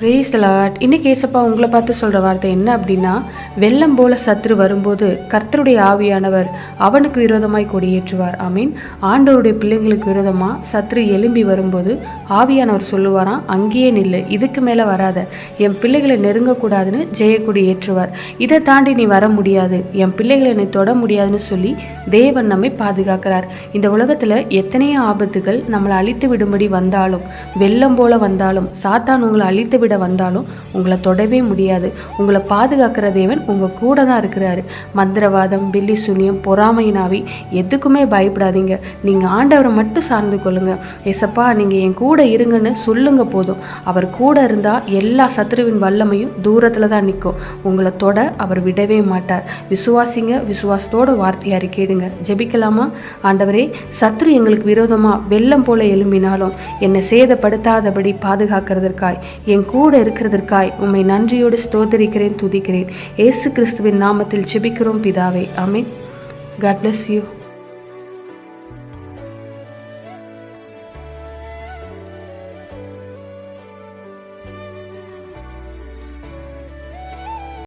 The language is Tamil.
பிரேஸ் லாட் இன்னைக்கு ஏசப்பா உங்களை பார்த்து சொல்கிற வார்த்தை என்ன அப்படின்னா வெள்ளம் போல சத்ரு வரும்போது கர்த்தருடைய ஆவியானவர் அவனுக்கு விரோதமாய் கொடியேற்றுவார். ஐ மீன் ஆண்டவருடைய பிள்ளைங்களுக்கு விரோதமாக சத்ரு எலும்பி வரும்போது ஆவியானவர் சொல்லுவாராம் அங்கேயே நில்லு இதுக்கு மேலே வராத. என் பிள்ளைகளை நெருங்கக்கூடாதுன்னு ஜெயக்கொடி ஏற்றுவார். இதை தாண்டி நீ வர முடியாது. என் பிள்ளைகளை நீ தொட முடியாதுன்னு சொல்லி தேவன் நம்மை பாதுகாக்கிறார். இந்த உலகத்தில் எத்தனையோ ஆபத்துகள் நம்மளை அழித்து விடும்படி வந்தாலும் வெள்ளம் போல வந்தாலும் சாத்தான் உங்களை அழித்து விட வந்தாலும் உங்களை தொடவே முடியாது. உங்களை பாதுகாக்கிற தேவன் உங்கள் கூட தான் இருக்கிறாரு. மந்திரவாதம் பில்லி சுனியம் பொறாமையினாவி எதுக்குமே பயப்படாதீங்க. நீங்கள் ஆண்டவரை மட்டும் சார்ந்து கொள்ளுங்க. எசப்பா நீங்கள் என் கூட இருங்கன்னு சொல்லுங்க போதும். அவர் கூட இருந்தால் எல்லா சத்ருவின் வல்லமையும் தூரத்தில் தான் நிற்கும். உங்களை தொட அவர் விடவே மாட்டார். விசுவாசிங்க விசுவாசத்தோட வார்த்தையை அறிக்கையிடுங்க. ஜெபிக்கலாமா? ஆண்டவரே சத்ரு எங்களுக்கு விரோதமாக வெள்ளம் போல எழும்பினாலும் என்னை சேதப்படுத்தாதபடி பாதுகாக்கிறதற்காய் என் கூட கூட இருக்கிறதற்காய் உம்மை நன்றியோடு ஸ்தோத்தரிக்கிறேன் துதிக்கிறேன். ஏசு கிறிஸ்துவின் நாமத்தில் ஜெபிக்கிறோம் பிதாவே. Ameen God bless you